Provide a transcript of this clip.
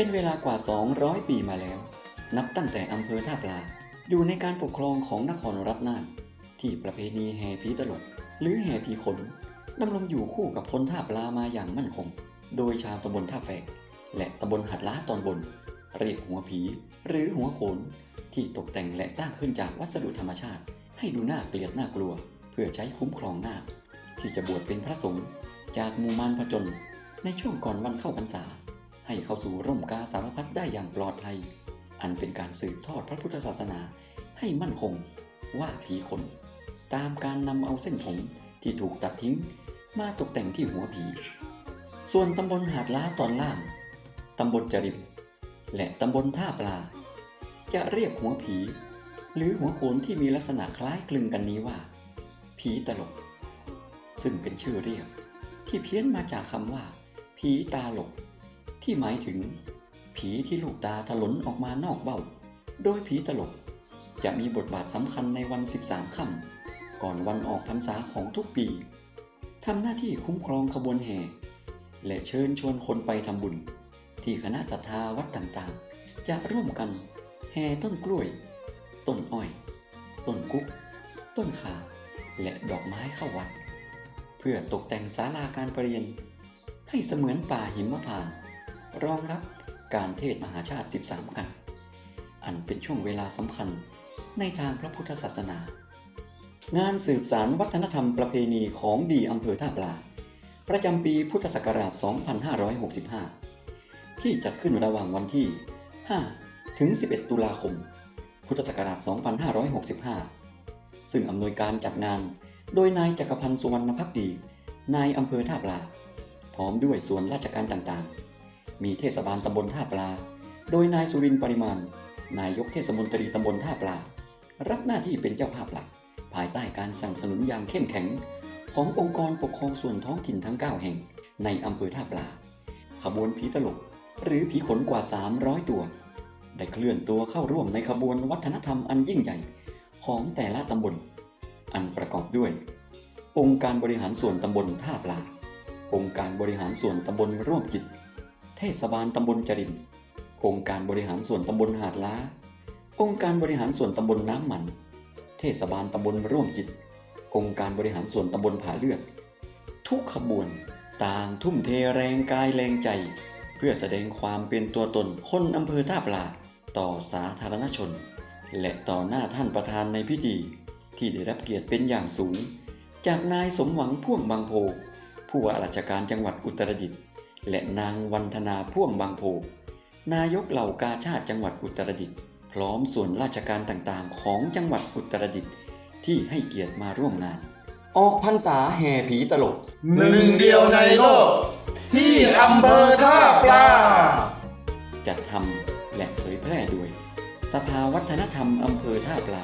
เป็นเวลากว่า 200 ปีมาแล้ว นับตั้งแต่อำเภอท่าปลา อยู่ในการปกครองของนครรัฐน่าน ที่ประเพณีแห่ผีตลก หรือแห่ผีขนดำรงอยู่คู่กับคนท่าปลามาอย่างมั่นคง โดยชาวตำบลท่าแฝก และตำบลหัดล้าตอนบน เรียกหัวผี หรือหัวโขน ที่ตกแต่งและสร้างขึ้นจากวัสดุธรรมชาติ ให้ดูน่าเกลียดน่ากลัว เพื่อใช้คุ้มครองนาคที่จะบวชเป็นพระสงฆ์จากมูมารผจญในช่วงก่อนวันเข้าพรรษา ให้เข้าสู่ร่มกาสารพัดได้อย่างปลอดภัย อันเป็นการสืบทอดพระพุทธศาสนาให้มั่นคงว่าผีคน ตามการนำเอาเส้นผมที่ถูกตัดทิ้งมาตกแต่งที่หัวผี ส่วนตำบลหาดล้าตอนล่าง ตำบลจริบ และตำบลท่าปลา จะเรียกหัวผี หรือหัวโขนที่มีลักษณะคล้ายคลึงกันนี้ว่า ผีตลก ซึ่งเป็นชื่อเรียก ที่เพี้ยนมาจากคำว่าผีตาหลก ที่หมายถึง ผีที่ลูกตาถลนออกมานอกเบ้า โดยผีตลก จะมีบทบาทสำคัญในวัน 13 ค่ำก่อนวันออกพรรษาของทุกปีทำหน้าที่คุ้มครองขบวนแห่ และเชิญชวนคนไปทำบุญ ที่คณะศรัทธาวัดต่างๆ จะร่วมกันแห่ต้นกล้วย ต้นอ้อย ต้นกุ๊ก ต้นขาและดอกไม้เข้าวัด เพื่อตกแต่งศาลาการประเรียน ให้เสมือนป่าหิมพานต์ รองรับการเทศมหาชาติ 13 กัน อันเป็นช่วงเวลาสำคัญในทางพระพุทธศาสนา งานสืบสารวัฒนธรรมประเพณีของดีอำเภอท่าปลา ประจำปีพุทธศักราช 2565 ที่จัดขึ้นระหว่างวันที่ 5 ถึง 11 ตุลาคม พุทธศักราช 2565 ซึ่งอำนวยการจัดงานโดยนายจักรพันธ์สุวรรณพักดี นายอำเภอท่าปลา พร้อมด้วยส่วนราชการต่างๆ มีเทศบาลตำบลท่าปลา โดยนายสุรินทร์ปริมาณ นายกเทศมนตรีตำบลท่าปลา รับหน้าที่เป็นเจ้าภาพหลัก ภายใต้การสนับสนุนอย่างเข้มแข็ง ขององค์กรปกครองส่วนท้องถิ่นทั้ง 9 แห่ง ในอำเภอท่าปลา ขบวนผีตลก หรือผีขนกว่า 300 ตัว ได้เคลื่อนตัวเข้าร่วมในขบวนวัฒนธรรมอันยิ่งใหญ่ ของแต่ละตำบล อันประกอบด้วย องค์การบริหารส่วนตำบลท่าปลาองค์การบริหารส่วนตำบลร่วมจิต เทศบาลตำบลจรินองค์การบริหารส่วนตำบลหาดล้า องค์การบริหารส่วนตำบลน้ำมัน เทศบาลตำบลร่วมจิต องค์การบริหารส่วนตำบลผาเลือด ทุกขบวนต่างทุ่มเทแรงกายแรงใจ เพื่อแสดงความเป็นตัวตนคนอำเภอท่าปลาต่อสาธารณชน และต่อหน้าท่านประธานในพิธี ที่ได้รับเกียรติเป็นอย่างสูง จากนายสมหวังพ่วงบางโพผู้ว่าราชการจังหวัดอุตรดิตถ์ และนางวันธนาพ่วงบางโพ นายกเหล่ากาชาติจังหวัดอุตรดิตถ์พร้อมส่วนราชการต่างๆ ของจังหวัดอุตรดิตถ์ที่ให้เกียรติมาร่วมงาน ออกพรรษาแห่ผีตลก หนึ่งเดียวในโลก ที่อำเภอท่าปลา จัดทำและเผยแพร่โดย สภาวัฒนธรรมอำเภอท่าปลา